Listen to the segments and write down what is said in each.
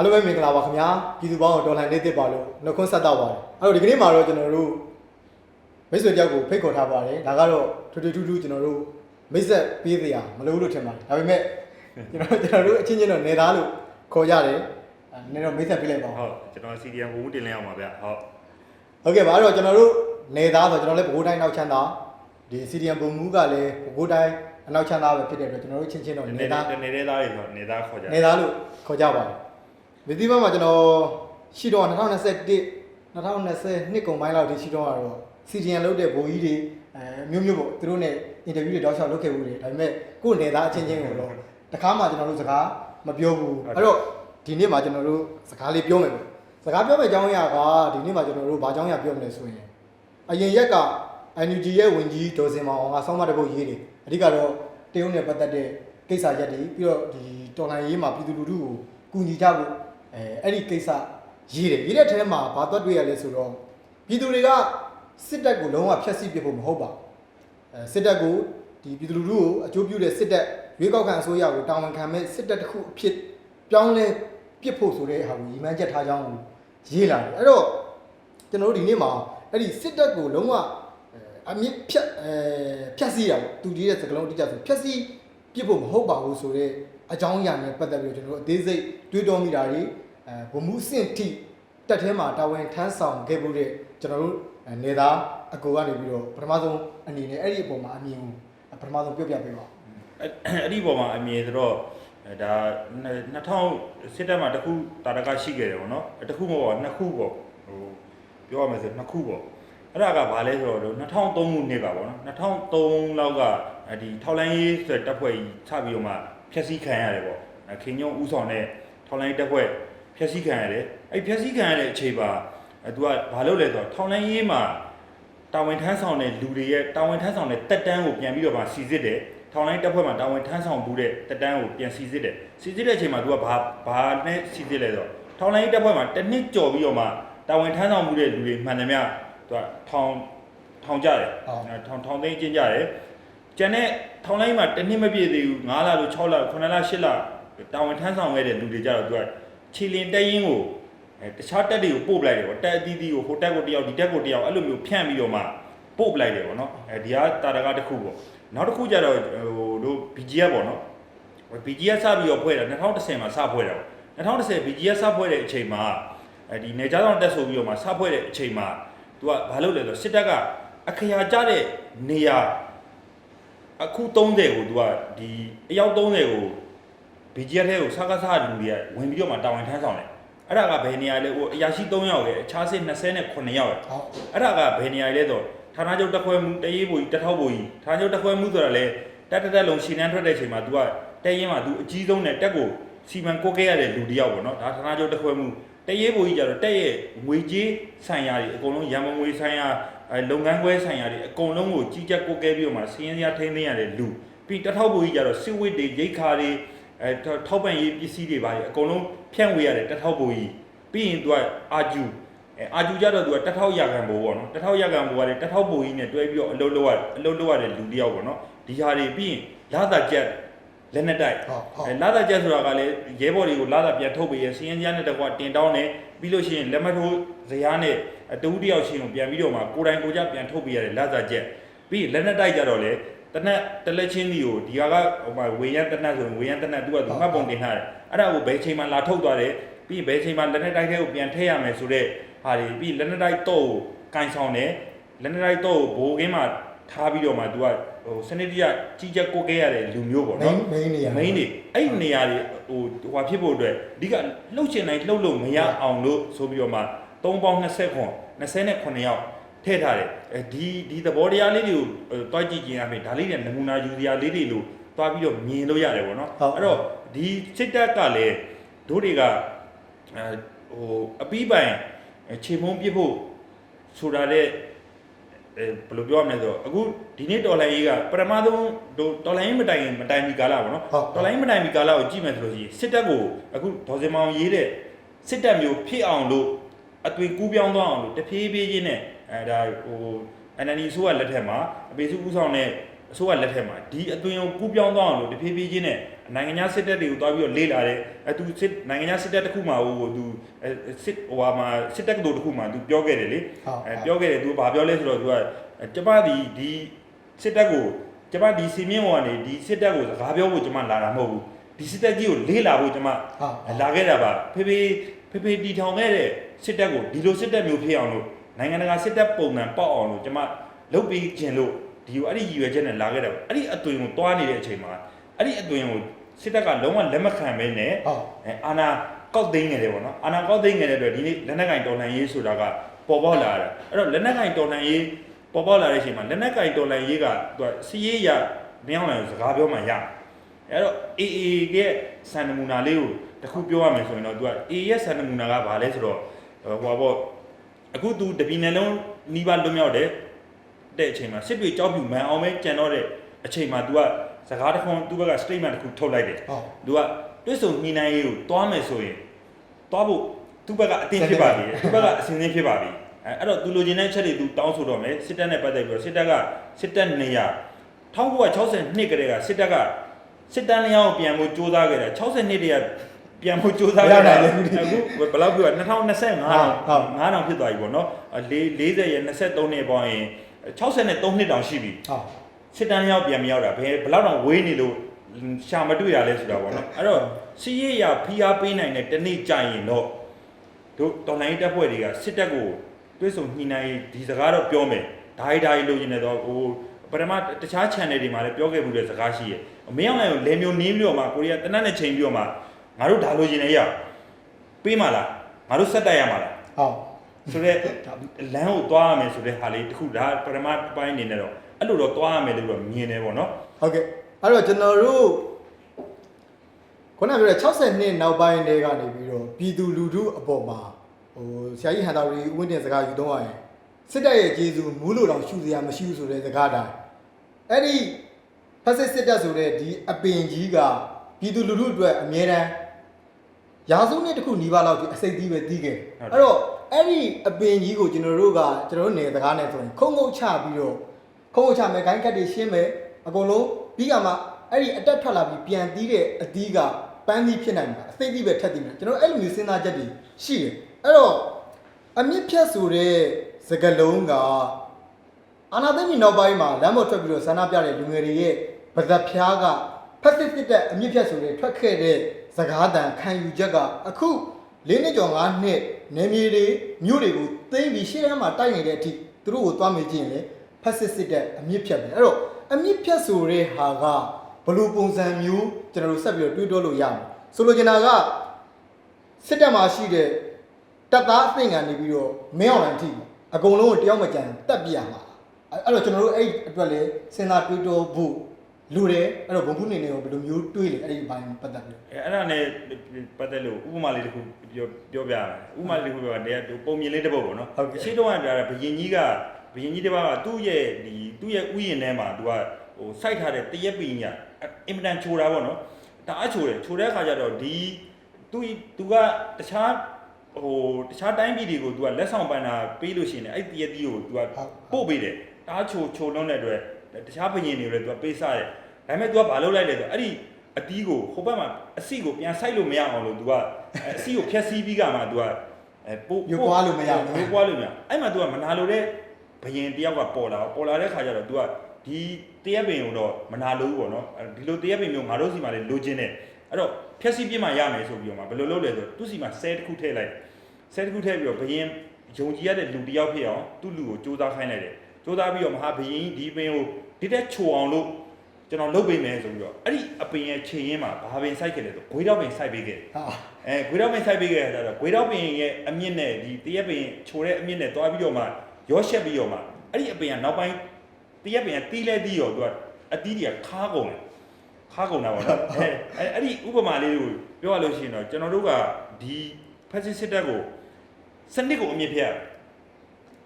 အားလုံးပဲမင်္ဂလာပါခင်ဗျာပြည်သူပေါင်းတော်လှန်နေသစ်ပါလို့နှုတ်ခွန်းဆက်တော့ပါတယ်အဲ့တော့ဒီကနေ့မှာတော့ကျွန်တော်တို့မိတ်ဆွေတယောက်ကိုဖိတ်ခေါ်ထားပါတယ်ဒါကတော့ထူးထူးထူးထူးကျွန်တော်တို့မိတ်ဆက်ပေးစရာမလိုဘူးလို့ထင်ပါတယ်ဒါပေမဲ့ကျွန်တော်ကျွန်တော်တို့အချင်းချင်းတော့နေသားလို့ခေါ်ကြတယ်အဲနည်းတော့မိတ်ဆက်ပေးလိုက်ပါဦးဟုတ်ကျွန်တော် CDM ဘုံတင်လဲအောင်ပါဗျဟုတ်ဟုတ်ကဲ့ပါအဲ့တော့ကျွန်တော်တို့နေသားဆိုကျွန်တော်လည်းဘိုးတိုင်းနောက်ချမ်းသာဒီ CDM ဘုံမူးကလည်းဘိုးတိုင်းအနောက်ချမ်းသာပဲဖြစ်တဲ့အတွက်ကျွန်တော်တို့ချင်းချင်းတော့နေနေသားသားနေတဲ့သားတွေဆိုနေသားခေါ်ကြနေသားလို့ခေါ်ကြပါတယ် မြသီးဘက်မှာကျွန်တော်ရှိတော့2021 2020နှစ်ကုန်ပိုင်းလောက်ဒီရှိတော့ကတော့ CDN လုပ်တဲ့ဘိုးကြီးတွေအဲမျိုးမျိုးပေါ့သူတို့ ਨੇ အင်တာဗျူးတွေတောက်လျှောက်လုပ်ခဲ့ဘူးတွေဒါပေမဲ့ကိုယ်နေသားအချင်းချင်းကိုတော့တခါမှကျွန်တော်တို့စကားမပြောဘူးအဲ့တော့ဒီနေ့မှာကျွန်တော်တို့စကားလေးပြောမယ်ပေါ့စကားပြောမယ့်အကြောင်းအရာကဒီနေ့မှာကျွန်တော်တို့ဘာအကြောင်းအရာပြောမလဲဆိုရင်အရင်ရက်က NUG ရဲ့ဝင်ကြီးဒေါ်စင်မောင်အောင်ကဆောင်းမတဲ့ဘုတ်ရေးတယ်အဓိကတော့တရုတ်နဲ့ပတ်သက်တဲ့ကိစ္စရက်တွေပြီးတော့ဒီတော်လိုင်းရေးမှာပြည်သူလူထုကိုကူညီကြဖို့ အဲအဲ့ဒီကိစ္စရေးတယ်ရေးတဲ့ထဲမှာဘာသွက်တွေ့ရလဲဆိုတော့ပြည်သူတွေကစစ်တပ်ကိုလုံးဝဖျက်ဆီးပစ်ဖို့မဟုတ်ပါဘူးအဲစစ်တပ်ကိုဒီပြည်သူလူထုကိုအကျိုးပြုတဲ့စစ်တပ်ရွေးကောက်ခံအစိုးရကိုတာဝန်ခံမဲ့စစ်တပ်တစ်ခုအဖြစ်ပြောင်းလဲပစ်ဖို့ဆိုတဲ့ဟာကိုရည်မှန်းချက်ထားကြောင်းကိုရေးလာတယ်အဲ့တော့ကျွန်တော်တို့ဒီနေ့မှာအဲ့ဒီစစ်တပ်ကိုလုံးဝအမြင့်ဖြတ်အဲဖြတ်စီးတာပေါ့သူကြီးတဲ့စကလုံးတိကျဆိုဖြတ်စီး ပြစ်ဖို့မဟုတ်ပါဘူးဆိုတော့အကြောင်းအရာနဲ့ပတ်သက်ပြီးတော့ကျွန်တော်တို့အသေးစိတ်တွေးတောမိတာတွေအဲဗမှုစင့်ထိတက်ထဲမှာတာဝန်ထမ်းဆောင်ခဲ့ဖို့တဲ့ကျွန်တော်တို့အဲနေသားအကူကနေပြီးတော့ပထမဆုံးအနေနဲ့အဲ့ဒီအပေါ်မှာအမြင်ကိုပထမဆုံးပြောပြပေးပါဦးအဲ့အဲ့ဒီပေါ်မှာအမြင်ဆိုတော့အဲဒါ2000စစ်တပ်မှာတစ်ခုတာရကရှိခဲ့တယ်ဗောနော်တစ်ခုမဟုတ်ပါဘူးနှစ်ခုပေါ့ဟိုပြောရမယ်ဆိုနှစ်ခုပေါ့အဲ့ဒါကဘာလဲဆိုတော့2003ခုနှစ်ပါဗောနော်2003လောက်က ဒီထောက်လိုင်းရေးဆိုတဲ့တပ်ဖွဲ့ကြီးချပြီးတော့မှဖျက်ဆီးခံရတယ်ဗောအဲခင်ညုံဥဆောင်တဲ့ထောက်လိုင်းတပ်ဖွဲ့ဖျက်ဆီးခံရတယ်အဲ့ဖျက်ဆီးခံရတဲ့အချိန်မှာအဲသူကဘာလုပ်လဲဆိုတော့ထောက်လိုင်းရေးမှာတာဝန်ထမ်းဆောင်တဲ့လူတွေရဲ့တာဝန်ထမ်းဆောင်တဲ့တက်တန်းကိုပြန်ပြီးတော့မှစီစစ်တယ်ထောင်လိုင်းတပ်ဖွဲ့မှာတာဝန်ထမ်းဆောင်မှုတဲ့တက်တန်းကိုပြန်စီစစ်တယ်စီစစ်တဲ့အချိန်မှာ तू ကဘာဘာနဲ့စီစစ်လဲဆိုတော့ထောင်လိုင်းတပ်ဖွဲ့မှာတစ်နှစ်ကြော်ပြီးတော့မှတာဝန်ထမ်းဆောင်မှုတဲ့လူတွေမှန်သမျှ तू ကထောင်ထောင်ကြတယ်အဲထောင်ထောင်သိမ်းကျင်းကြတယ် ကျန်တဲ့ထောင်လိုင်းမှာတစ်နှစ်မပြည့်သေးဘူး9လလို့6လ9လ10လတာဝန်ထမ်းဆောင်ခဲ့တဲ့လူတွေကြတော့ तू ကခြေလင်တက်ရင်ကိုအဲတခြားတက်တွေကိုပို့ပလိုက်တယ်ဗောတက်အသီးသီးကိုဟိုတက်ကိုတယောက်ဒီတက်ကိုတယောက်အဲ့လိုမျိုးဖြန့်ပြီးတော့မှပို့ပလိုက်တယ်ဗောနော်အဲဒီဟာတာရကတစ်ခုဗောနောက်တစ်ခုကျတော့ဟိုတို့ BGF ဗောနော် BGF စပြီးတော့ဖွဲ့တာ2010မှာစဖွဲ့တာဗော2010 BGF စဖွဲ့တဲ့အချိန်မှာအဲဒီနေကြားဆောင်တက်ဆိုပြီးတော့မှစဖွဲ့တဲ့အချိန်မှာ तू ကဘာလုပ်လဲဆိုတော့စစ်တပ်ကအခရာကျတဲ့နေရာ အခု30ကို तू ကဒီအယောက်30ကို BGF ထဲကိုစကားစားလူတွေကဝင်ပြီးတော့မှတာဝန်ထမ်းဆောင်တယ်အဲ့ဒါကဘယ်နေရာလဲဟိုအရာရှိ3ယောက်ရဲ့အခြားစစ်29ယောက်ရဲ့ ဟုတ် အဲ့ဒါကဘယ်နေရာလဲဆိုဌာနချုပ်တက်ခွဲမှုတရေးဘူကြီးတထောက်ဘူကြီးဌာနချုပ်တက်ခွဲမှုဆိုတာလေတက်တက်တက်လုံးရှင်းတန်းထွက်တဲ့အချိန်မှာ तू ကတက်ရင်မှာ तू အကြီးဆုံးနဲ့တက်ကိုစီမံကိုကဲရတဲ့လူတစ်ယောက်ပေါ့နော်ဒါဌာနချုပ်တက်ခွဲမှုတရေးဘူကြီးကြတော့တက်ရဲ့ငွေကြေးဆိုင်ရာတွေအကုန်လုံးရန်ပုံငွေဆိုင်ရာ အဲလုပ်ငန်းခွဲဆိုင်ရာတွေအကုန်လုံးကိုကြီးကြပ်ကိုကဲပြီးတော့မှစီးရင်စရာထိန်းသိမ်းရတဲ့လူပြီးတထောက်ဘူကြီးကြတော့စစ်ဝစ်တွေရိတ်ခါတွေအဲထောက်ပံ့ရေးပစ္စည်းတွေပါအကုန်လုံးဖြန့်ဝေရတဲ့တထောက်ဘူကြီးပြီးရင် तू ကအာကျူအဲအာကျူကြတော့သူကတစ်ထောက်ရကန်ဘိုးပေါ့နော်တစ်ထောက်ရကန်ဘိုးကလည်းတစ်ထောက်ဘိုးကြီးနဲ့တွဲပြီးတော့အလုပ်လုပ်ရအလုပ်လုပ်ရတဲ့လူတစ်ယောက်ပေါ့နော်ဒီဟာတွေပြီးရင်လာသာကြက် လက်နဲ့တိုက်ဟုတ်ဟုတ် အဲလာသာကြက်ဆိုတာကလည်းရဲဘော်တွေကိုလာသာပြန်ထုတ်ပေးရစီရင်ကြားနဲ့တကွာတင်တောင်းတယ်ပြီးလို့ရှိရင်လက်မထိုးဇရားနဲ့အတူတစ်ယောက်ချင်းကိုပြန်ပြီးတော့မှကိုယ်တိုင်ကိုယ်ကြပြန်ထုတ်ပေးရတယ်လာသာကြက်ပြီးရင်လက်နဲ့တိုက်ကြတော့လေတနက်တလက်ချင်းဒီကိုဒီဟာကဟိုမှာဝေရန်တနက်ဆိုရင်ဝေရန်တနက်သူကသူမှတ်ပုံတင်ထားတယ်အဲ့ဒါကိုဘယ်ချိန်မှလာထုတ်သွားတယ်ပြီးရင်ဘယ်ချိန်မှလက်နဲ့တိုက်ထဲကိုပြန်ထည့်ရမယ်ဆိုတော့ဟာဒီပြီးလက်နက်တိုက်တော့ကိုကန်ဆောင်တယ်လက်နက်တိုက်တော့ကိုဘိုးကင်းမှာထားပြီးတော့မှ तू က ဟိုစနစ်တကျကြီးကြပ်ကိုကဲရတဲ့လူမျိုးပေါ့မိနော်န်းမိန်းနေရမိန်းတွေအဲ့ဒီနေရာတွေဟိုဟိုဟာဖြစ်ဖို့အတွက်အဓိကလှုပ်ချင်တိုင်းလှုပ်လို့မရအောင်လို့ဆိုပြီးတော့မှ3ပေါင်း20ခွန်29ယောက်ထည့်ထားတယ်အဲဒီဒီသဘောတရားလေးတွေကိုတွားကြည့်ခြင်းအပြင်ဒါလေးတွေနမူနာယူစရာလေးတွေလို့တွားပြီးတော့မြင်လို့ရတယ်ပေါ့နော်အဲ့တော့ဒီစိတ်တက်ကလည်းတို့တွေကအဲဟိုအပီးပိုင်ခြေမုံပြစ်ဖို့ဆိုတာတဲ့ အဲဘယ်လိုပြောရမလဲဆိုတော့အခုဒီနေ့တော်လိုင်းရေးကပထမဆုံးတော်လိုင်းရေးမတိုင်ခင်မတိုင်မီကာလပေါ့နော်ဟုတ်တော်လိုင်းရေးမတိုင်မီကာလကိုကြည့်မယ်ဆိုလို့ရှိရင်စစ်တပ်ကိုအခုဒေါ်စင်မောင်ရေးတဲ့စစ်တပ်မျိုးဖြစ်အောင်လို့အသွင်ကူးပြောင်းသွားအောင်လို့တဖြည်းဖြည်းချင်းနဲ့အဲဒါဟို NND ဆိုကလက်ထက်မှာအပေစုဦးဆောင်တဲ့အစိုးရလက်ထက်မှာဒီအသွင်ကိုကူးပြောင်းသွားအောင်လို့တဖြည်းဖြည်းချင်းနဲ့ နိုင်ငံခြားစစ်တပ်တွေကိုတွားပြီးတော့လေ့လာတယ်အဲသူစစ်နိုင်ငံခြားစစ်တပ်တစ်ခုမှဟိုသူအဲစစ်ဟိုဟာမှာစစ်တပ်ကတို့တစ်ခုမှသူပြောခဲ့တယ်လေဟုတ်အဲပြောခဲ့တယ်သူဘာပြောလဲဆိုတော့သူကကျမဒီဒီစစ်တပ်ကိုကျမဒီစီမင်းဝန်ကနေဒီစစ်တပ်ကိုစကားပြောဖို့ကျမလာတာမဟုတ်ဘူးဒီစစ်တပ်ကြီးကိုလေ့လာဖို့ကျမဟုတ်လာခဲ့တာပါဖေဖေဖေဖေတီထောင်ခဲ့တဲ့စစ်တပ်ကိုဒီလိုစစ်တပ်မျိုးဖြစ်အောင်လို့နိုင်ငံတကာစစ်တပ်ပုံစံပေါက်အောင်လို့ကျမလုပ်ပြီးခြင်းလို့ဒီကိုအဲ့ဒီရည်ရွယ်ချက်နဲ့လာခဲ့တာပါအဲ့ဒီအသွင်ကိုတွားနေတဲ့အချိန်မှာအဲ့ဒီအသွင်ကို စစ်တပ်ကလုံးဝလက်မခံဘဲနဲ့ဟုတ်အဲအာနာကောက်သိမ်းငယ်တယ်ပေါ့နော်အာနာကောက်သိမ်းငယ်တဲ့အတွက်ဒီနေ့လက်နက်ကင်တော်လှန်ရေးဆိုတာကပေါ်ပေါက်လာတာအဲ့တော့လက်နက်ကင်တော်လှန်ရေးပေါ်ပေါက်လာတဲ့အချိန်မှာလက်နက်ကင်တော်လှန်ရေးကသူကစီးရေးရမြောင်းလာစကားပြောမှရအဲ့တော့ AA ရဲ့စံနမူနာလေးကိုတစ်ခုပြောရမယ်ဆိုရင်တော့သူက AA ရဲ့စံနမူနာကဘာလဲဆိုတော့ဟိုပေါ့အခုသူတပီနယ်လုံးနီးပါးလွတ်မြောက်တယ်တဲ့အချိန်မှာစစ်တွေကြောက်ပြူမှန်အောင်ပဲကြံတော့တဲ့အချိန်မှာ तू က စကားတစ်ခွန်းသူ့ဘက်က statement တစ်ခုထုတ်လိုက်တယ်ဟုတ်သူကတွစ်ဆုံညှိနှိုင်းရေးကိုတွားမယ်ဆိုရင်တွားဖို့သူ့ဘက်ကအတင်းဖြစ်ပါပြီသူ့ဘက်ကအစင်းစင်းဖြစ်ပါပြီအဲအဲ့တော့သူလိုချင်တဲ့အချက်တွေသူတောင်းဆိုတော့မယ်စစ်တပ်နဲ့ပတ်သက်ပြီးတော့စစ်တပ်ကစစ်တပ်နေရ1962ကတည်းကစစ်တပ်ကစစ်တမ်းလျောင်းပြန်ဖို့ကြိုးစားခဲ့တယ်62တည်းကပြန်ဖို့ကြိုးစားခဲ့တာအခုဘယ်လောက်ပြော2025တော့9000ဖြစ်သွားပြီပေါ့နော်40ရဲ့23နှစ်ပေါင်းရင်63နှစ်တောင်ရှိပြီဟုတ် စစ်တမ်းရောက်ပြန်မရောက်တာဘယ်ဘယ်လောက်တောင်ဝေးနေလို့ရှာမတွေ့ရလဲဆိုတာပေါ့နော်အဲ့တော့စီရရဖိအားပေးနိုင်တဲ့တနေ့ကြာရင်တော့တို့တော်လိုင်းတက်ဖွဲ့တွေကစစ်တပ်ကိုတွဲဆုံညှိနှိုင်းဒီစကားတော့ပြောမယ်ဓာတ်ဓာတ်လို့ရင်လည်းတော့ဟိုပထမတခြား channel တွေမှာလည်းပြောခဲ့မှုတဲ့စကားရှိရဲ့မင်းအောင်လည်းလေမျိုးနင်းပြီးတော့မှကိုရီးယားတနက်နဲ့ချိန်ပြီးတော့မှငါတို့ဒါလိုချင်နေရပေးမလားငါတို့ဆက်တက်ရမှာလားဟုတ်ဆိုတော့လမ်းကိုသွားရမယ်ဆိုတဲ့ဟာလေးတခုဒါပထမပိုင်းအနေနဲ့တော့ အဲ့လိုတော့သွားရမယ်လို့တော့မြင်တယ်ပေါ့နော်ဟုတ်ကဲ့အဲ့တော့ကျွန်တော်တို့ခုနကပြောတဲ့60နှစ်နောက်ပိုင်းတည်းကနေပြီးတော့ပြည်သူလူထုအပေါ်မှာဟိုဆရာကြီးဟန်တာရီဦးဝင်းတင်စကားယူတော့ရရင်စစ်တပ်ရဲ့ကျေးဇူးမူးလို့တော့ရှူစရာမရှိဘူးဆိုတဲ့စကားတိုင်းအဲ့ဒီဖက်စစ်စစ်တပ်ဆိုတဲ့ဒီအပင်ကြီးကပြည်သူလူထုအတွက်အမြဲတမ်းရာစုနှစ်တစ်ခုနီးပါးလောက်ဒီအစိတ်သီးပဲတီးခဲ့အဲ့တော့အဲ့ဒီအပင်ကြီးကိုကျွန်တော်တို့ကကျွန်တော်တို့နေစကားနဲ့ဆိုရင်ခုံခုံချပြီးတော့ ခုံးချမယ်ဂိုင်းကတ်တွေရှင်းမယ်အကုန်လုံးပြီးကမှအဲ့ဒီအတက်ထွက်လာပြီးပြန်တီးတဲ့အသီးကပန်းသီးဖြစ်နိုင်မှာအသိသီးပဲထက်သီးမှာကျွန်တော်အဲ့လိုမျိုးစဉ်းစားချက်တွေရှိတယ်အဲ့တော့အမြင့်ဖြတ်ဆိုတဲ့စကလုံးကအာနာသိမ့်ကြီးနောက်ပိုင်းမှာလမ်းပေါ်ထွက်ပြီးတော့ဆန္ဒပြတဲ့လူငယ်တွေရဲ့ဗဇက်ဖျားကဖက်စစ်စစ်တဲ့အမြင့်ဖြတ်ဆိုတဲ့ထွက်ခဲ့တဲ့စကားတန်ခံယူချက်ကအခု၄နှစ်ကျော်၅နှစ်နေမြေတွေမြို့တွေကိုသိမ်းပြီးရှေ့တန်းမှာတိုက်နေတဲ့အထိသူတို့ကိုသွားမေးကြည့်ရင်လေ ဖက်စစ်စစ်တဲ့အမြင့်ဖြတ်ပဲအဲ့တော့အမြင့်ဖြတ်ဆိုတဲ့ဟာကဘယ်လိုပုံစံမျိုးကျွန်တော်တို့ဆက်ပြီးတော့တွေးတောလို့ရမှာဆိုလိုချင်တာကစစ်တပ်မှာရှိတဲ့တပ်သားအသင်္ကန်းနေပြီးတော့မင်းအောင်လိုင်းထိအကုန်လုံးကိုတယောက်မကြံတက်ပြရမှာအဲ့အဲ့တော့ကျွန်တော်တို့အဲ့အတွက်လေစဉ်းစားတွေးတောဖို့လူတယ်အဲ့တော့ဘုံဖူးနေနေကိုဘယ်လိုမျိုးတွေးလဲအဲ့ဒီဘိုင်းပတ်သက်ပြီးအဲအဲ့ဒါနဲ့ပတ်သက်လို့ဥပမာလေးတစ်ခုပြောပြောပြရမယ်ဥပမာလေးတစ်ခုပြောတာတရားပုံမြင်လေးတစ်ပုဒ်ပေါ့နော်ရှင်းတော့ကပြတာဘယင်ကြီးက ဘယင်ကြီးတစ်ပါးကသူ့ရဲ့ဒီသူ့ရဲ့ဥယျာဉ်ထဲမှာသူကဟိုစိုက်ထားတဲ့တရက်ပင်ညာအင်မတန်ချိုတာပေါ့နော်တအားချိုတယ်ချိုတဲ့အခါကျတော့ဒီသူသူကတခြားဟိုတခြားတိုင်းပြည်တွေကိုသူကလက်ဆောင်ပန်တာပေးလို့ရှိရင်အဲ့တရက်တီးကိုသူကပို့ပေးတယ်တအားချိုချိုလုံးတဲ့အတွက်တခြားဘယင်တွေကိုလည်းသူကပေးစားတယ်ဒါပေမဲ့ तू ကဘာလုပ်လိုက်လဲဆိုအဲ့ဒီ အတီးကိုဟိုဘက်မှာအစီကိုပြန်ဆိုင်လို့မရအောင်လို့ तू ကအစီကိုဖြတ်စီးပြီးကမှ तू ကအဲပို့ ရွပွားလို့မရဘူး ရွပွားလို့မရအဲ့မှာ तू ကမနာလိုတဲ့ ဘယင်တယောက်ကပေါ်လာပေါ်လာတဲ့ခါကျတော့ तू ကဒီတရက်ပင်ကိုတော့မနာလို့ပေါ့နော်ဒီလိုတရက်ပင်မျိုးငါတို့စီမှာလေလိုချင်တယ်အဲ့တော့ဖြတ်စီးပြစ်မှရမယ်ဆိုပြီးတော့မှဘယ်လိုလုပ်လဲဆိုသူ့စီမှာဆဲတစ်ခုထည့်လိုက်ဆဲတစ်ခုထည့်ပြီးတော့ဘယင်ယုံကြည်ရတဲ့လူတယောက်ဖြစ်အောင်သူ့လူကိုစူးစမ်းခိုင်းလိုက်တယ်စူးစမ်းပြီးတော့မဟာဘယင်ဒီပင်ကိုဒီတက်ချိုအောင်လို့ကျွန်တော်လုပ်ပေးမယ်ဆိုပြီးတော့အဲ့ဒီအပင်ရဲ့ခြေရင်းမှာဘာပင်စိုက်ခဲ့လဲဆိုဂွေးတော့ပင်စိုက်ပေးခဲ့တယ်ဟာအဲဂွေးတော့ပင်စိုက်ပေးခဲ့တာတော့ဂွေးတော့ပင်ရဲ့အမြင့်နဲ့ဒီတရက်ပင်ချိုတဲ့အမြင့်နဲ့တွားပြီးတော့မှ ရောရှက်ပြီးတော့မှအဲ့ဒီအပင်ကနောက်ပိုင်းတရက်ပင်ကတီးလဲတီးရောသူကအတီးတွေကခါကုန်တယ်ခါကုန်တာပေါ့နော်အဲအဲ့အဲ့ဒီဥပမာလေးကိုပြောရလို့ရှိရင်တော့ကျွန်တော်တို့ကဒီဖက်စစ်စစ်တပ်ကိုစနစ်ကိုအမြင့်ဖြတ်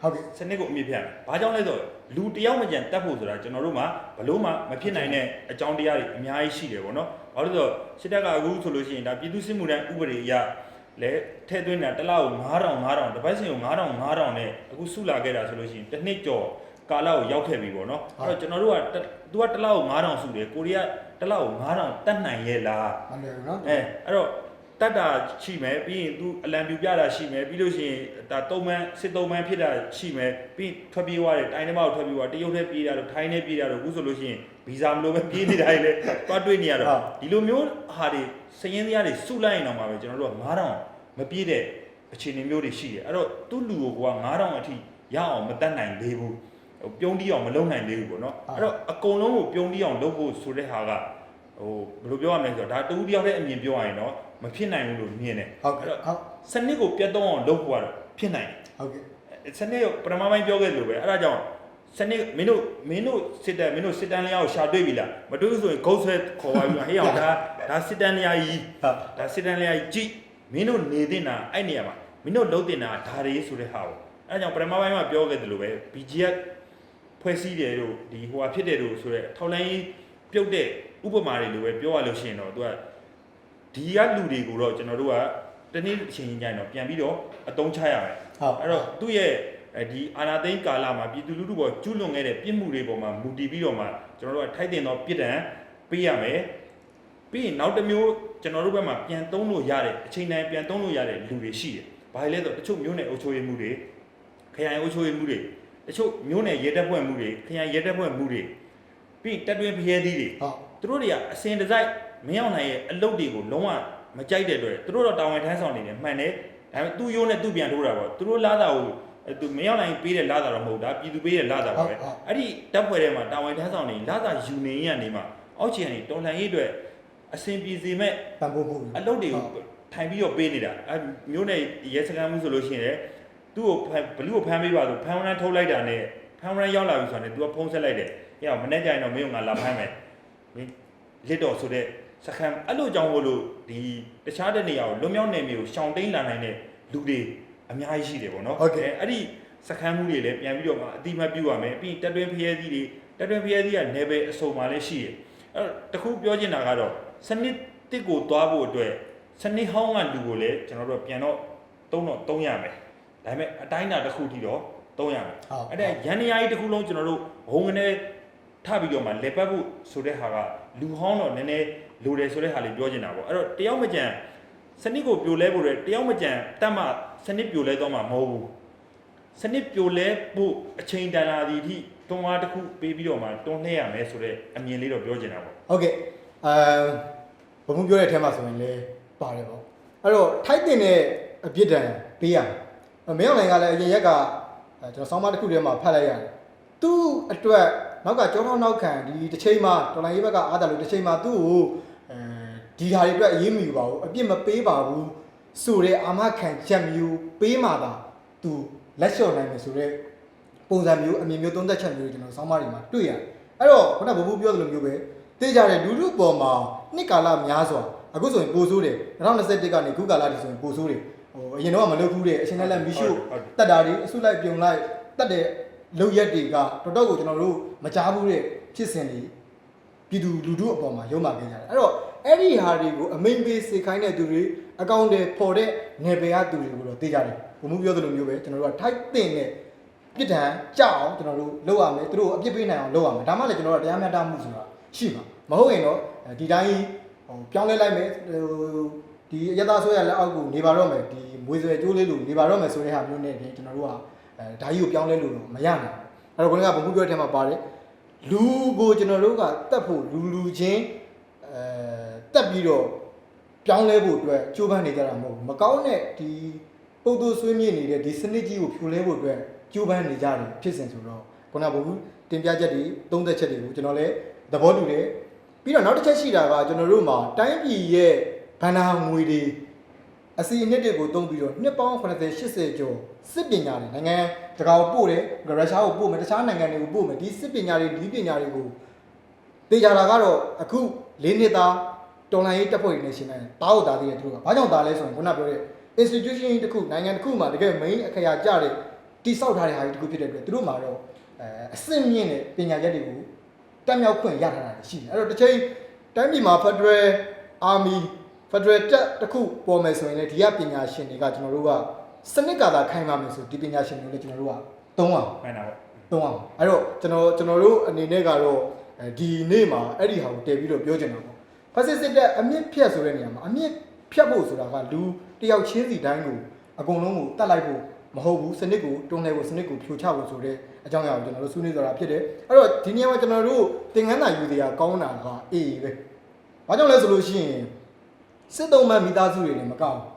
ဟုတ်ကဲ့စနစ်ကိုအမြင့်ဖြတ်။ဘာကြောင့်လဲဆိုတော့လူတယောက်မကြံတက်ဖို့ဆိုတာကျွန်တော်တို့မှာဘလို့မှမဖြစ်နိုင်တဲ့အကြောင်းတရားတွေအများကြီးရှိတယ်ပေါ့နော်။ဘာလို့လဲဆိုတော့စစ်တပ်ကအခုဆိုလို့ရှိရင်ဒါပြည်သူစစ်မှုထမ်းဥပဒေအရ လဲထဲသွင်းတာတစ်လောက်9000 9000တစ်ပတ်စဉ်ကို9000 9000နဲ့အခုစုလာခဲ့တာဆိုလို့ရှိရင်တစ်နှစ်ကျော်ကာလကိုရောက်ခဲ့ပြီပေါ့နော်အဲ့တော့ကျွန်တော်တို့ကတသူကတစ်လောက်9000စုတယ်ကိုရီးယားတစ်လောက်9000တတ်နိုင်ရဲ့လားမလွယ်ဘူးနော်အဲအဲ့တော့ တတ်တာရှိမယ်ပြီးရင် तू အလံပြူပြတာရှိမယ်ပြီးလို့ရှိရင်ဒါတုံးမန်းစစ်တုံးမန်းဖြစ်တာရှိမယ်ပြီးထွက်ပြေးသွားတယ်တိုင်းထဲမှာထွက်ပြေးသွားတရုတ်ထဲပြေးတာတော့ထိုင်းထဲပြေးတာတော့အခုဆိုလို့ရှိရင်ဗီဇာမလိုပဲပြေးနေတာလေတွားတွေ့နေရတော့ဒီလိုမျိုးဟာတွေစရင်တရားတွေစုလိုက်ရင်တော့မှာပဲကျွန်တော်တို့က9000မပြေးတဲ့အခြေအနေမျိုးတွေရှိတယ်အဲ့တော့သူ့လူကိုက9000အထိရအောင်မတတ်နိုင်သေးဘူးဟိုပြုံးတီးအောင်မလုပ်နိုင်သေးဘူးပေါ့နော်အဲ့တော့အကုန်လုံးကိုပြုံးတီးအောင်လုပ်ဖို့ဆိုတဲ့ဟာကဟိုဘယ်လိုပြောရမလဲဆိုတော့ဒါတူတယောက်တည်းအမြင်ပြောရရင်တော့ မဖြစ်နိုင်ဘူးလို့မြင်တယ်ဟုတ်ကဲ့အဲ့တော့ဟုတ်စနစ်ကိုပြတ်တော့အောင်လုပ်ဖို့ကတော့ဖြစ်နိုင်ဟုတ်ကဲ့တယ်စနစ်ကိုပထမပိုင်းပြောခဲ့လို့ပဲအဲ့ဒါကြောင့်စနစ်မင်းတို့မင်းတို့စစ်တမ်းမင်းတို့စစ်တမ်းလျာကိုရှာတွေ့ပြီလားမတွေ့ဘူးဆိုရင်ဂုတ်ဆွဲခေါ်ပါပြီးမှဟေးအောင်ဒါဒါစစ်တမ်းလျာကြီးဟုတ်ဒါစစ်တမ်းလျာကြီးကြည့်မင်းတို့နေတင်တာအဲ့နေရာမှာမင်းတို့လုံးတင်တာဒါတွေဆိုတဲ့ဟာကိုအဲ့ဒါကြောင့်ပထမပိုင်းမှာပြောခဲ့တယ်လို့ပဲ BGF ဖွဲ့စည်းတယ်လို့ဒီဟိုဟာဖြစ်တယ်လို့ဆိုတော့ထောက်လိုင်းပြုတ်တဲ့ဥပမာတွေလိုပဲပြောရလို့ရှိရင်တော့သူက ဒီကလူတွေကိုတော့ကျွန်တော်တို့ကတနေ့အချိန်ချင်းကြရင်တော့ပြန်ပြီးတော့အတုံးချရမယ်ဟုတ်အဲ့တော့သူ့ရဲ့အဲဒီအာနာသိန်းကာလမှာပြည်သူလူထုပေါ်ကျူးလွန်ခဲ့တဲ့ပြစ်မှုတွေပေါ်မှာမူတည်ပြီးတော့မှကျွန်တော်တို့ကထိုက်တင်သောပြစ်ဒဏ်ပေးရမယ်ပြီးရင်နောက်တစ်မျိုးကျွန်တော်တို့ဘက်မှာပြန်သုံးလို့ရတဲ့အချိန်တိုင်းပြန်သုံးလို့ရတဲ့လူတွေရှိတယ်။ဘာလဲဆိုတော့တချို့မျိုးနယ်အုပ်ချုပ်ရေးမှုတွေခရိုင်အုပ်ချုပ်ရေးမှုတွေတချို့မျိုးနယ်ရဲတပ်ဖွဲ့မှုတွေခရိုင်ရဲတပ်ဖွဲ့မှုတွေပြီးရင်တပ်တွင်းဖျဲသီးတွေဟုတ်သူတို့တွေကအစင်တစိုက် မင်းအောင်နိုင်ရဲ့အလုပ်တွေကိုလုံးဝမကြိုက်တဲ့အတွက်သူတို့တော့တာဝန်ထမ်းဆောင်နေတယ်မှန်တယ်ဒါပေမဲ့သူ့ရိုးနဲ့သူ့ပြန်ထိုးတာပေါ့သူတို့လာတာကိုအဲသူမင်းအောင်နိုင်ပေးတဲ့လာတာတော့မဟုတ်တာပြည်သူပေးတဲ့လာတာပါပဲအဲ့ဒီတပ်ဖွဲ့ထဲမှာတာဝန်ထမ်းဆောင်နေလာတာယူနေရနေမှာအောက်ခြေကနေတော်လှန်ရေးအတွက်အစင်ပြေစီမဲ့ပံ့ပိုးမှုအလုပ်တွေကိုထိုင်ပြီးတော့ပေးနေတာအဲမျိုးနဲ့ရဲစခန်းမှုဆိုလို့ရှိရင်လေသူ့ကိုဖမ်းဘလူးကိုဖမ်းပေးပါဆိုဖမ်းရမ်းထုတ်လိုက်တာနဲ့ဖမ်းရမ်းရောက်လာပြီဆိုတာနဲ့ तू ကဖုံးဆက်လိုက်တယ်။ဟဲ့မနေ့ကျရင်တော့မင်းကငါလာဖမ်းမယ်။မင်းလစ်တော်ဆိုတဲ့ စခန်းအဲ့လိုကြောင့်မို့လို့ဒီတခြားတဲ့နေရာကိုလွန်မြောက်နေမျိုးရှောင်တိန်လာနိုင်တဲ့လူတွေအများကြီးရှိတယ်ပေါ့နော်ဟုတ်ကဲ့အဲ့ဒီစခန်းမှုတွေလည်းပြန်ပြီးတော့မှအတိမတ်ပြုရမယ်ပြီးရင်တက်တွင်းဖျဲသီးတွေတက်တွင်းဖျဲသီးကနေပဲအစုံမှလည်းရှိတယ်အဲ့တော့တခုပြောချင်တာကတော့စနစ်တစ်ကိုသွားဖို့အတွက်စနစ်ဟောင်းကလူကိုလည်းကျွန်တော်တို့ပြန်တော့တုံးတော့တုံးရမယ်ဒါပေမဲ့အတိုင်းအတာတစ်ခုထိတော့တုံးရမယ်ဟုတ်အဲ့ဒါရန်နေရာကြီးတစ်ခုလုံးကျွန်တော်တို့ဘုံကနေထပြီးတော့မှလေပတ်ဖို့ဆိုတဲ့ဟာကလူဟောင်းတော့နည်းနည်း လိုတယ်ဆိုတဲ့ဟာလေးပြောချင်တာပေါ့အဲ့တော့တယောက်မကြံစနစ်ကိုပြိုလဲဖို့တဲ့တယောက်မကြံတတ်မှစနစ်ပြိုလဲတော့မှမဟုတ်ဘူးစနစ်ပြိုလဲဖို့အချိန်တန်လာသည်အထိတွန်းအားတစ်ခုပေးပြီးတော့မှတွန်းလှည့်ရမယ်ဆိုတော့အမြင်လေးတော့ပြောချင်တာပေါ့ဟုတ်ကဲ့အဲဘုံပြောတဲ့အထက်မှာဆိုရင်လည်းပါတယ်ပေါ့အဲ့တော့ထိုက်တင်တဲ့အပြစ်ဒဏ်ပေးရမယ်မင်းအောင်နိုင်ကလည်းအရင်ရက်ကအဲကျွန်တော်ဆောင်းမတစ်ခုထဲမှာဖတ်လိုက်ရတယ်သူ့အတွက်နောက်ကကြောထောင်းနောက်ခံဒီတစ်ချိန်မှာတော်လိုင်းရေးဘက်ကအားတာလို့တစ်ချိန်မှာသူ့ကိုအဲ ဒီဓာတွေအတွက်အရေးမယူပါဘူးအပြစ်မပေးပါဘူးဆိုတဲ့အာမခံချက်မျိုးပေးမှသာသူလက်လျှော့နိုင်မယ်ဆိုတဲ့ပုံစံမျိုးအမြင်မျိုးသုံးသက်ချက်မျိုးတွေကျွန်တော်ဆောင်းပါးတွေမှာတွေ့ရတယ်အဲ့တော့ခုနကဘဘပြောသလိုမျိုးပဲသိကြတဲ့လူလူပေါ်မှာနှစ်ကာလများစွာအခုဆိုရင်ပိုဆိုးတယ်2021ကနေခုကာလဒီဆိုရင်ပိုဆိုးတယ်ဟိုအရင်တော့မလုပ်ဘူးတဲ့အချိန်နဲ့လည်းမီရှို့တက်တာတွေအစုလိုက်ပြုံလိုက်တက်တဲ့လုံရက်တွေကတော်တော်ကိုကျွန်တော်တို့မကြားဘူးတဲ့ဖြစ်စဉ်တွေပြည်သူလူထုအပေါ်မှာရုံးမာခဲ့ကြတယ်အဲ့တော့ အဲ့ဒီဟာတွေကိုအမိန်ပေးစေခိုင်းတဲ့သူတွေအကောင့်တွေပေါ်တဲ့နယ်ပယ်ကသူတွေကိုတော့သိကြတယ်ဘုံမှုပြောသလိုမျိုးပဲကျွန်တော်တို့ကထိုက်တင်တဲ့ပြစ်ဒဏ်ကြောက်အောင်ကျွန်တော်တို့လုပ်ရမယ်သူတို့အပြစ်ပေးနိုင်အောင်လုပ်ရမယ်ဒါမှလည်းကျွန်တော်တို့တရားမျှတမှုဆိုတာရှိမှာမဟုတ်ရင်တော့ဒီတိုင်းဟိုပြောင်းလဲလိုက်မယ်ဟိုဒီအရသာဆိုရလက်အောက်ကိုနေပါတော့မယ်ဒီမွေးဆွဲကြိုးလေးလိုနေပါတော့မယ်ဆိုတဲ့ဟာမျိုးနဲ့ကျွန်တော်တို့ကအဲဒါကြီးကိုပြောင်းလဲလို့တော့မရနိုင်ဘူးအဲ့တော့ခေါင်းကဘုံကူပြောတဲ့ထဲမှာပါတယ်လူကိုကျွန်တော်တို့ကတတ်ဖို့လူလူချင်းအဲ တက်ပြီးတော့ပြောင်းလဲဖို့အတွက်ကြိုးပမ်းနေကြတာမဟုတ်ဘူးမကောင်းတဲ့ဒီပုတ်တူဆွေးမြေ့နေတဲ့ဒီစနစ်ကြီးကိုဖြိုလဲဖို့အတွက်ကျိုးပန်းနေကြတယ်ဖြစ်စဉ်ဆိုတော့ခုနကဘုဘူးတင်ပြချက်တွေသုံးသက်ချက်တွေကိုကျွန်တော်လည်းသဘောတူတယ်ပြီးတော့နောက်တစ်ချက်ရှိတာကကျွန်တော်တို့မှာတိုင်းပြည်ရဲ့ဘဏ္ဍာငွေတွေအစီအနှစ်တွေကိုသုံးပြီးတော့နှစ်ပေါင်း80 80ကျော်စစ်ပညာတွေနိုင်ငံတကာကိုပို့တယ်ရုရှားကိုပို့မယ်တခြားနိုင်ငံတွေကိုပို့မယ်ဒီစစ်ပညာတွေဒီပညာတွေကိုတေချာတာကတော့အခု၄နှစ်သား တော်လိုင်းရေးတပ်ဖွဲ့တွေနဲ့ရှင်နေတားဟုတ်သားသေးတယ်သူတို့ကဘာကြောင့်သားလဲဆိုရင်ခုနပြောတဲ့ institution တစ်ခုနိုင်ငံတစ်ခုမှာတကယ် main အခရာကြတဲ့တိဆောက်ထားတဲ့ဟာကြီးတစ်ခုဖြစ်တဲ့အတွက်သူတို့မှာတော့အဲအဆင့်မြင့်တဲ့ပညာချက်တွေကိုတက်မြောက်ခွင့်ရထားတာရှိတယ်အဲ့တော့တစ်ချိန်တိုင်းပြည်မှာ Federal Army Federal တက်တစ်ခုပေါ်မယ်ဆိုရင်လည်းဒီကပညာရှင်တွေကကျွန်တော်တို့ကစနစ်ကာသာခိုင်းပါမယ်ဆိုဒီပညာရှင်တွေလည်းကျွန်တော်တို့ကသုံးအောင်မှန်တာပေါ့သုံးအောင်အဲ့တော့ကျွန်တော်ကျွန်တော်တို့အနေနဲ့ကတော့အဲဒီနေ့မှာအဲ့ဒီဟာကိုတည်ပြီးတော့ပြောချင်တာပေါ့ ဖက်စစ်စစ်တဲ့အမြင့်ဖြတ်ဆိုတဲ့နေရာမှာအမြင့်ဖြတ်ဖို့ဆိုတာကလူတယောက်ချင်းစီတိုင်းကိုအကုန်လုံးကိုတတ်လိုက်ဖို့မဟုတ်ဘူးစနစ်ကိုတွန်းလှည့်ဖို့စနစ်ကိုဖြိုချဖို့ဆိုတဲ့အကြောင်းအရာကိုကျွန်တော်တို့ဆွေးနွေးကြတာဖြစ်တယ်အဲ့တော့ဒီနေရာမှာကျွန်တော်တို့သင်ခန်းစာယူတရားကောင်းတာကအေးပဲဘာကြောင့်လဲဆိုလို့ရှိရင်စစ်တုံးမှမိသားစုတွေလည်းမကောင်းဘူး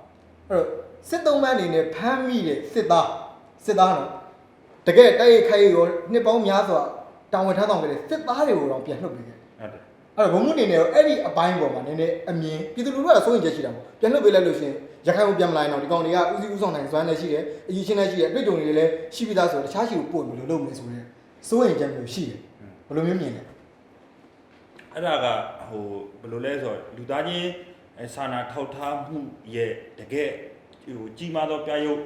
အဲ့တော့စစ်တုံးမှအနေနဲ့ဖမ်းမိတဲ့စစ်သားစစ်သားနော်တကယ်တိုက်ရိုက်ခိုက်ရောနှစ်ပေါင်းများစွာတောင်ဝထမ်းဆောင်ခဲ့တဲ့စစ်သားတွေကိုတော့ပြန်လှုပ်ပေးခဲ့ဟုတ်တယ် အဲ့တော့ဘုံမှုအနေနဲ့အဲ့ဒီအပိုင်းပေါ်မှာနည်းနည်းအမြင်ပြည်သူလူထုကစိုးရင်ချက်ရှိတာပေါ့ပြန်လှုပ်ပေးလိုက်လို့ရှရင်ရခိုင်ကိုပြန်မလာရင်တော့ဒီကောင်တွေကဦးစီးဦးဆောင်နိုင်စွမ်းလည်းရှိတယ်အယူချင်းလည်းရှိတယ်အတွေ့အကြုံတွေလည်းရှိပြီးသားဆိုတော့တခြားရှိကိုပို့ပြီးလို့လုပ်မယ်ဆိုရင်စိုးရင်ချက်မျိုးရှိတယ်ဘယ်လိုမျိုးမြင်လဲအဲ့ဒါကဟိုဘယ်လိုလဲဆိုတော့လူသားချင်းအဲစာနာထောက်ထားမှုရဲ့တကယ်ဟိုကြီးမားသောပြရုပ်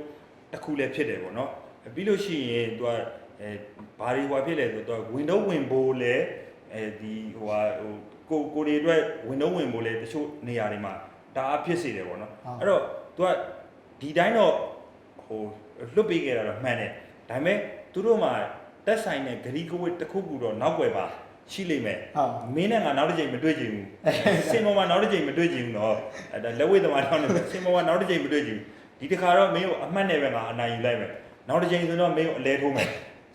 တစ်ခုလည်းဖြစ်တယ်ပေါ့နော်ပြီးလို့ရှိရင်သူကအဲဘာတွေဟိုဖြစ်လဲဆိုတော့ဝင်တော့ဝင်ဖို့လဲ အဲဒီဟိုဟာဟိုကိုကိုတွေအတွက်ဝင်တော့ဝင်ဖို့လဲတချို့နေရာတွေမှာဒါအဖြစ်စေတယ်ပေါ့နော်အဲ့တော့သူကဒီတိုင်းတော့ဟိုလွတ်ပေးခဲ့တာတော့မှန်တယ်ဒါပေမဲ့သူတို့မှာတက်ဆိုင်တဲ့ဂရီကဝတ်တစ်ခုခုတော့နောက်ွယ်ပါရှိလိမ့်မယ်ဟာမင်းနဲ့ငါနောက်တစ်ချိန်မတွေ့ကြည့်ဘူးစင်ပေါ်မှာနောက်တစ်ချိန်မတွေ့ကြည့်ဘူးနော်အဲဒါလက်ဝဲသမားတော့နေစင်ပေါ်မှာနောက်တစ်ချိန်မတွေ့ကြည့်ဘူးဒီတစ်ခါတော့မင်းကိုအမှတ်နဲ့ပဲငါအနိုင်ယူလိုက်မယ်နောက်တစ်ချိန်ဆိုတော့မင်းကိုအလဲထိုးမယ်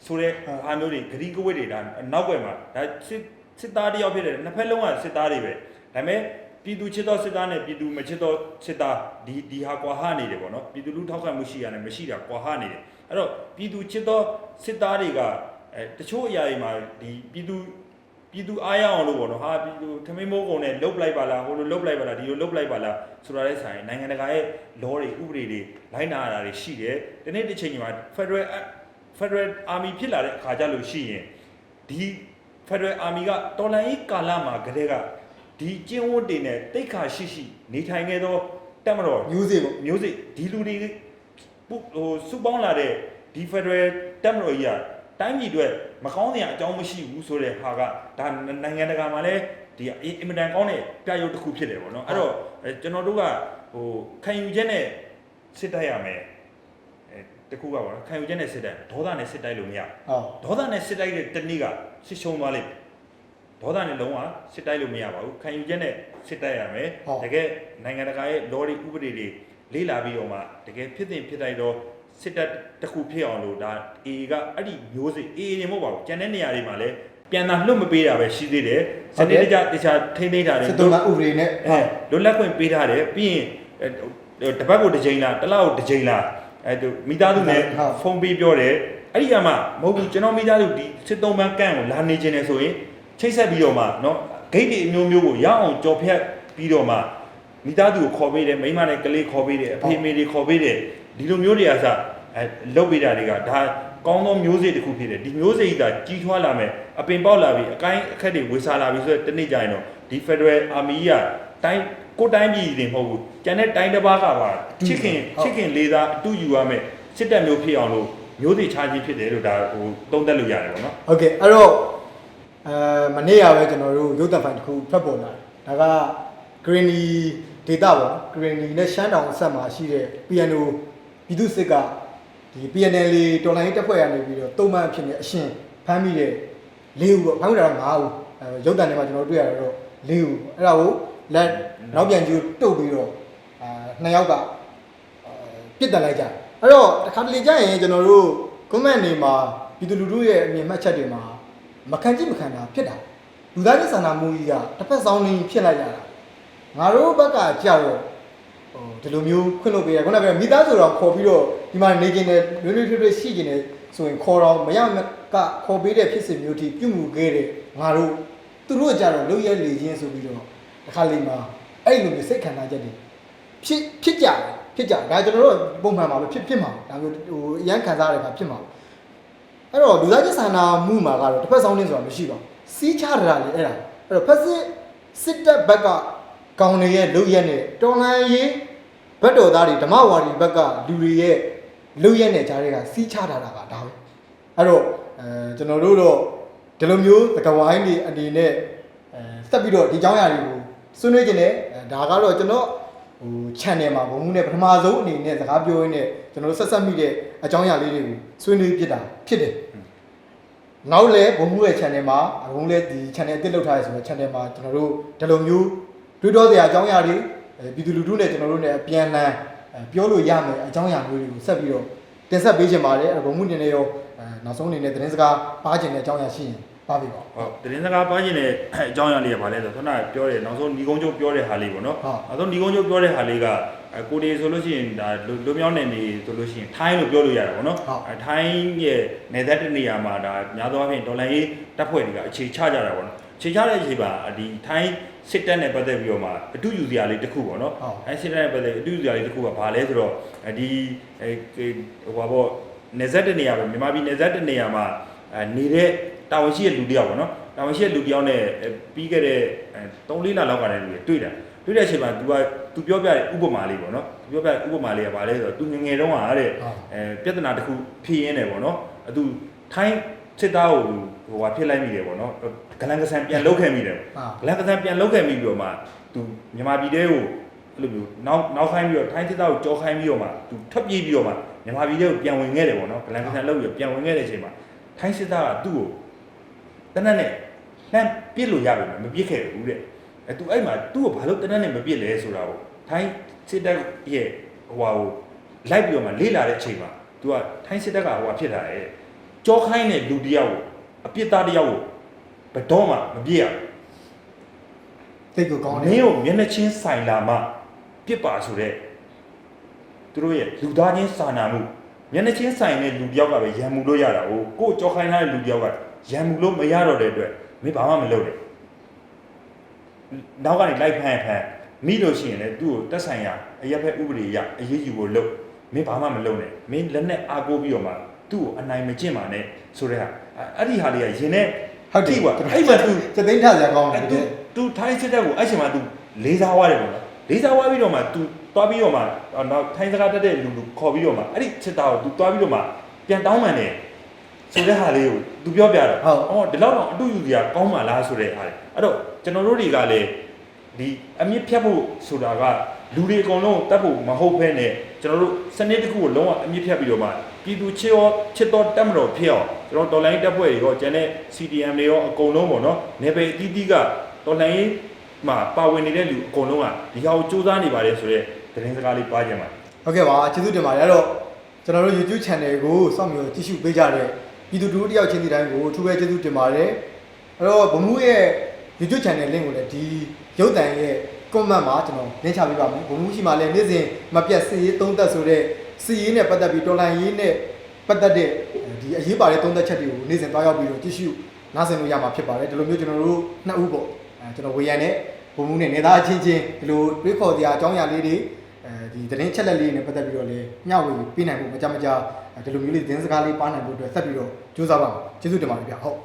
ဆိုတဲ့အားမျိုးတွေဂရီကဝတ်တွေဒါနောက်ွယ်မှာဒါစစ်စစ်သားတယောက်ဖြစ်တယ်နှစ်ဖက်လုံးကစစ်သားတွေပဲဒါပေမဲ့ပြည်သူချစ်သောစစ်သားနဲ့ပြည်သူမချစ်သောစစ်သားဒီဒီဟာကွာဟနေတယ်ပေါ့နော်ပြည်သူလူထောက်ခံမှုရှိရတယ်မရှိတာကွာဟနေတယ်အဲ့တော့ပြည်သူချစ်သောစစ်သားတွေကအဲတချို့အရာတွေမှာဒီပြည်သူပြည်သူအားရအောင်လို့ပေါ့နော်ဟာပြည်သူထမင်းမိုးကုံနဲ့လုတ်လိုက်ပါလားဟိုလိုလုတ်လိုက်ပါလားဒီလိုလုတ်လိုက်ပါလားဆိုတာတဲ့ဆိုင်နိုင်ငံတကာရဲ့ law တွေဥပဒေတွေလိုက်နာရတာတွေရှိတယ်ဒီနေ့တစ်ချိန်မှာ Federal Federal Army ဖြစ်လာတဲ့အခါကြလို့ရှိရင်ဒီ Federal Army ကတော်လိုင်းရေးကာလမှာကတည်းကဒီကျင်းဝတ်တွေနဲ့တိတ်ခါရှိရှိနေထိုင်ခဲ့သောတက်မတော်မျိုးစေ့ပေါ့မျိုးစိဒီလူတွေပုဟိုစုပေါင်းလာတဲ့ဒီ Federal တက်မတော်ကြီးကတိုင်းပြည်အတွက်မကောင်းတဲ့အကြောင်းမရှိဘူးဆိုတဲ့ဟာကဒါနိုင်ငံတကာမှာလည်းဒီအင်မတန်ကောင်းတဲ့ပြရုပ်တစ်ခုဖြစ်တယ်ပေါ့နော်အဲ့တော့အဲကျွန်တော်တို့ကဟိုခံယူချက်နဲ့စစ်တိုက်ရမယ်အဲ တခုကပေါ့နော်ခံယူချက်နဲ့စစ်တိုက်ဒေါသနဲ့စစ်တိုက်လို့မရဟုတ်ဒေါသနဲ့စစ်တိုက်တဲ့တနည်းကစစ်ရှုံးသွားလိမ့်မယ်ဒေါသနဲ့လုံးဝစစ်တိုက်လို့မရပါဘူးခံယူချက်နဲ့စစ်တိုက်ရမယ်တကယ်နိုင်ငံတကာရဲ့ law တွေဥပဒေတွေလေးလာပြီးတော့မှတကယ်ဖြစ်တင်ဖြစ်တိုက်တော့စစ်တပ်တစ်ခုဖြစ်အောင်လို့ဒါ A ကအဲ့ဒီမျိုးစိ A နေမဟုတ်ပါဘူးကျန်တဲ့နေရာတွေမှာလည်းပြန်သာလွတ်မပေးတာပဲရှိသေးတယ်စနစ်တကျတခြားထိမ့်သိမ်းထားတယ်စစ်တုံးကဥပဒေနဲ့အဲလွတ်လပ်ခွင့်ပေးထားတယ်ပြီးရင်အဲတပတ်ကိုတစ်ချိန်လားတစ်လကိုတစ်ချိန်လား အဲသူမိသားစုနဲ့ဟုတ် ဖုန်းပေးပြောတယ်အဲ့ဒီကမှမဟုတ်ဘူးကျွန်တော်မိသားစုဒီစစ်သုံးပန်းကန့်ကိုလာနေခြင်းနဲ့ဆိုရင်ချိတ်ဆက်ပြီးတော့မှနော်ဂိတ်တွေအမျိုးမျိုးကိုရအောင်ကြော်ဖြတ်ပြီးတော့မှမိသားစုကိုခေါ်ပေးတယ်မိန်းမနဲ့ကလေးခေါ်ပေးတယ်အဖေအမေတွေခေါ်ပေးတယ်ဒီလိုမျိုးတွေအစားအဲလုပ်ပေးတာတွေကဒါကောင်းသောမျိုးစေ့တစ်ခုဖြစ်တယ်ဒီမျိုးစေ့ကြီးဒါကြီးထွားလာမယ်အပင်ပေါက်လာပြီးအကိုင်းအခက်တွေဝေဆာလာပြီးဆိုတော့တနေ့ကျရင်တော့ဒီ Federal Army ကတိုင်း ကိုယ်တိုင်းပြည်တွေမဟုတ်ဘူးကျန်တဲ့တိုင်းတစ်ပါးကပါချစ်ခင်ချစ်ခင်လေးသားအတူယူရမယ်စစ်တပ်မျိုးဖြစ်အောင်လို့မျိုးစေ့ချခြင်းဖြစ်တယ်လို့ဒါဟိုသုံးသပ်လို့ရတယ်ပေါ့နော်ဟုတ်ကဲ့အဲ့တော့အဲမနေ့ကပဲကျွန်တော်တို့ရုပ်သံဖိုင်တစ်ခုဖတ်ပေါ်လာတယ်ဒါက Greeny data ပေါ့ Greeny နဲ့ရှမ်းတောင်ဆက်မှာရှိတဲ့ PNO ပြည်သူစစ်ကဒီ PNL တော်လိုင်းတက်ဖွဲ့ရနေပြီးတော့တုံ့မှန်ဖြစ်နေအရှင်ဖမ်းမိတဲ့၄ဦးပေါ့ဖမ်းမိတာတော့၅ဦးအဲရုပ်သံထဲမှာကျွန်တော်တွေ့ရတော့၄ဦးအဲ့ဒါကိုလက် နောက်ပြန်ကျူတုတ်ပြီးတော့အာနှစ်ယောက်ကပြစ်တက်လိုက်ကြတယ်အဲ့တော့တစ်ခါတလေကြာရင်ကျွန်တော်တို့ comment တွေမှာပြည်သူလူထုရဲ့အမြင်မှတ်ချက်တွေမှာမခံကြည့်မခံတာဖြစ်တာလူသားချင်းစာနာမှုကြီးကတစ်ဖက်ဆောင်နေဖြစ်လိုက်ရတာငါတို့ဘက်ကကြောက်တော့ဟိုဒီလိုမျိုးခွင့်လို့ပေးရခုနကပြောမိသားစုတော်ခေါ်ပြီးတော့ဒီမှာနေကျင်တယ်လွေးလွေးထွေးထွေးရှိကျင်တယ်ဆိုရင်ခေါ်တော့မရမကခေါ်ပေးတဲ့ဖြစ်စဉ်မျိုးတိပြုမှုခဲ့တဲ့ငါတို့သူတို့ကြတော့လုံရဲလေချင်းဆိုပြီးတော့တစ်ခါလေးမှာ အဲ့လိုမျိုးစိတ်ခံစားချက်တွေ ဖြစ်ဖြစ်ကြတယ်ဖြစ်ကြတယ်ဒါကျွန်တော်တို့ပုံမှန်ပါပဲဖြစ်ဖြစ်မှာဒါမျိုးဟိုအရန်ခံစားရတဲ့အခါဖြစ်မှာအဲ့တော့လူသားချင်းစာနာမှုမှာကတော့တစ်ဖက်ဆောင်နေဆိုတာမရှိပါဘူးစီးချတာလေအဲ့ဒါအဲ့တော့ဖက်စစ်စစ်တပ်ဘက်ကကောင်းနေရဲ့လူရက်နဲ့တော်လန်ရေးဘက်တော်သားတွေဓမ္မဝါဒီဘက်ကလူတွေရဲ့လူရက်နဲ့ကြားတွေကစီးချတာတာကဒါပဲအဲ့တော့အဲကျွန်တော်တို့တော့ဒီလိုမျိုးသကဝိုင်းတွေအနေနဲ့အဲဆက်ပြီးတော့ဒီเจ้าရာတွေကို ဆွေးနွေးခြင်းနဲ့အဲဒါကတော့ကျွန်တော်ဟို channel မှာဘုံမှုနဲ့ပထမဆုံးအနေနဲ့စကားပြောရင်းနဲ့ကျွန်တော်တို့ဆက်ဆက်မိတဲ့အကြောင်းအရာလေးတွေကိုဆွေးနွေးဖြစ်တာဖြစ်တယ်နောက်လည်းဘုံမှုရဲ့ channel မှာဘုံလည်းဒီ channel အသစ်လုပ်ထားရဆိုတော့ channel မှာကျွန်တော်တို့ဒီလိုမျိုးတွေးတောစရာအကြောင်းအရာတွေအဲပြည်သူလူထုနဲ့ကျွန်တော်တို့နဲ့အပြန်အလှန်အဲပြောလို့ရမယ်အကြောင်းအရာမျိုးတွေကိုဆက်ပြီးတော့တင်ဆက်ပေးချင်ပါတယ်အဲ့တော့ဘုံမှုနေနေရောအဲနောက်ဆုံးအနေနဲ့သတင်းစကားပါချင်တဲ့အကြောင်းအရာရှိရင် ပါပြီပါဟုတ်သတင်းစကားပါခြင်းနဲ့အကြောင်းအရာလေးကဘာလဲဆိုတော့ခုနကပြောတယ်နောက်ဆုံးညီကုန်းကျုပ်ပြောတဲ့ဟာလေးပေါ့နော်ဟုတ် နောက်ဆုံးညီကုန်းကျုပ်ပြောတဲ့ဟာလေးကအဲကိုဒီဆိုလို့ရှိရင်ဒါလူလူမြောင်းနယ်နေဆိုလို့ရှိရင်ထိုင်းလို့ပြောလို့ရတာပေါ့နော်ဟုတ်အဲထိုင်းရဲ့နယ်သက်တစ်နေရာမှာဒါများသောအားဖြင့်ဒေါ်လာရေးတပ်ဖွဲ့တွေကအခြေချကြတာပေါ့နော်အခြေချတဲ့အချိန်မှာဒီထိုင်းစစ်တပ်နဲ့ပတ်သက်ပြီးတော့မှအတူယူစရာလေးတစ်ခုပေါ့နော်ဟုတ်အဲစစ်တပ်နဲ့ပတ်သက်အတူယူစရာလေးတစ်ခုကဘာလဲဆိုတော့ဒီအဲဟိုပါပေါ့နယ်သက်တဲ့နေရာပဲမြန်မာပြည်နယ်သက်တဲ့နေရာမှာအဲနေတဲ့ တာဝန်ရှိတဲ့လူတယောက်ပေါ့နော်တာဝန်ရှိတဲ့လူတယောက်နဲ့အဲပြီးခဲ့တဲ့3-4လလောက်ကလည်းလူတွေတွေ့တာတွေ့တဲ့အချိန်မှာ तू က तू ပြောပြတဲ့ဥပမာလေးပေါ့နော် तू ပြောပြတဲ့ဥပမာလေးကဘာလဲဆိုတော့ तू ငယ်ငယ်တုန်းကတဲ့ ဟုတ် အဲပြဿနာတစ်ခုဖြေရင်းတယ်ပေါ့နော်အဲ तू ထိုင်းစစ်သားကိုဟိုဟာဖြစ်လိုက်မိတယ်ပေါ့နော်ဂလန်ကဆန်ပြန်လုတ်ခဲ့မိတယ် ဟုတ် ဂလန်ကဆန်ပြန်လုတ်ခဲ့မိပြီးတော့မှ तू မြန်မာပြည်တဲကိုအဲ့လိုမျိုးနောက်နောက်ခိုင်းပြီးတော့ထိုင်းစစ်သားကိုကြောခိုင်းပြီးတော့မှ तू ထွက်ပြေးပြီးတော့မှမြန်မာပြည်တဲကိုပြန်ဝင်ခဲ့တယ်ပေါ့နော်ဂလန်ကဆန်လုတ်ပြီးတော့ပြန်ဝင်ခဲ့တဲ့အချိန်မှာထိုင်းစစ်သားကသူ့ကို တနက်နဲ့လှမ်းပြစ်လို့ရပြီမပြစ်ခဲ့ဘူးတဲ့အဲ तू အဲ့မှာသူ့ကိုဘာလို့တနက်နဲ့မပြစ်လဲဆိုတာကိုထိုင်းစစ်တပ်ရဲ့ဟိုဟာကိုလိုက်ပြီးတော့မှလေ့လာတဲ့အချိန်မှာ तू ကထိုင်းစစ်တပ်ကဟိုဟာဖြစ်တာတဲ့ကြောခိုင်းတဲ့လူတစ်ယောက်ကိုအပြစ်သားတစ်ယောက်ကိုဘယ်တော့မှမပြစ်ရဘူး တိတ်ကိုကောင်း မ တယ် င်းကိုမျက်နှာချင်းဆိုင်လာမှပြစ်ပါဆိုတဲ့သူတို့ရဲ့လူသားချင်းစာနာမှုမျက်နှာချင်းဆိုင်တဲ့လူတစ်ယောက်ကပဲရံမှုလို့ရတာ哦ကိုယ်ကြောခိုင်းထားတဲ့လူတစ်ယောက်က ရံမှုလို့မရတော့တဲ့အတွက်မင်းဘာမှမလုပ်နဲ့နောက်ကနေလိုက်ဖမ်းဖမ်းမိလို့ရှိရင်လည်းသူ့ကိုတက်ဆိုင်ရာအရက်ဖက်ဥပဒေရအရေးယူဖို့လုပ်မင်းဘာမှမလုပ်နဲ့မင်းလက်နဲ့အားကိုးပြီးတော့မှသူ့ကိုအနိုင်မကျင့်ပါနဲ့ဆိုတဲ့ဟာအဲ့ဒီဟာလေးကရင်နဲ့ ဟုတ်တယ် ထိကွာအဲ့မှာသူ စသိန်းထစရာကောင်းတ အဲ့ ယ် သူ တကယ် သူထိုင်းစစ်တပ်ကိုအဲ့ချိန်မှာ तू လေးစားွားတယ်ပေါ့နော်လေးစားွားပြီးတော့မှ तू သွားပြီးတော့မှနောက်ထိုင်းစကားတက်တဲ့လူလူခေါ်ပြီးတော့မှအဲ့ဒီစစ်သားကို तू သွားပြီးတော့မှပြန်တောင်းပန်တယ် ဆိုတဲ့ဟာလေးကို तू ပြောပြတော့အော်ဒီလောက်တော့အတူယူစရာကောင်းပါလားဆိုတဲ့ဟာလေအဲ့တော့ကျွန်တော်တို့တွေကလည်းဒီအမြင့်ဖြတ်ဖို့ဆိုတာကလူတွေအကုန်လုံးတတ်ဖို့မဟုတ်ဘဲနဲ့ကျွန်တော်တို့စနစ်တစ်ခုကိုလုံးဝအမြင့်ဖြတ်ပြီးတော့မှပြည်သူချစ်ရောချစ်တော်တက်မတော်ဖြစ်အောင်ကျွန်တော်တော်လိုင်းတက်ဖွဲ့တွေရောကျန်တဲ့ CDM တွေရောအကုန်လုံးပေါ့နော်နေပေအသီးသီးကတော်လိုင်းမှာပါဝင်နေတဲ့လူအကုန်လုံးကဒီဟာကိုစူးစမ်းနေပါတယ်ဆိုတော့သတင်းစကားလေးပါကြမှာဟုတ်ကဲ့ပါကျေးဇူးတင်ပါတယ်အဲ့တော့ကျွန်တော်တို့ YouTube channel ကိုစောင့်မျှော်ကြည့်ရှုပေးကြတဲ့ ပြည်သူတို့တယောက်ချင်းစီတိုင်းကိုအထူးပဲကျေးဇူးတင်ပါတယ်အဲ့တော့ဘမှုရဲ့ YouTube channel link ကိုလည်းဒီရုပ်တံရဲ့ comment မှာကျွန်တော်လင်းချပေးပါမယ်ဘမှုရှိမှလည်းနေ့စဉ်မပြတ်စီရေးသုံးသက်ဆိုတဲ့စီရေးနဲ့ပတ်သက်ပြီးတော်လန်ရေးနဲ့ပတ်သက်တဲ့ဒီအရေးပါတဲ့သုံးသက်ချက်တွေကိုနေ့စဉ်တွားရောက်ပြီးတော့ကြည့်ရှုနားဆင်လို့ရမှာဖြစ်ပါတယ်ဒီလိုမျိုးကျွန်တော်တို့နှစ်ဦးပေါ့အဲကျွန်တော်ဝေရန်နဲ့ဘမှုနဲ့နေသားချင်းချင်းဒီလိုတွေးခေါ်စရာအကြောင်းအရာလေးတွေ အဲဒီသတင်းချက်လက်လေးနဲ့ပတ်သက်ပြီးတော့လည်းမျှဝေပေးနိုင်ဖို့မကြမကြဒီလိုမျိုးလေးသတင်းစကားလေးပါနိုင်ဖို့အတွက်ဆက်ပြီးတော့ကြိုးစားပါမယ်ကျေးဇူးတင်ပါတယ်ဗျဟုတ်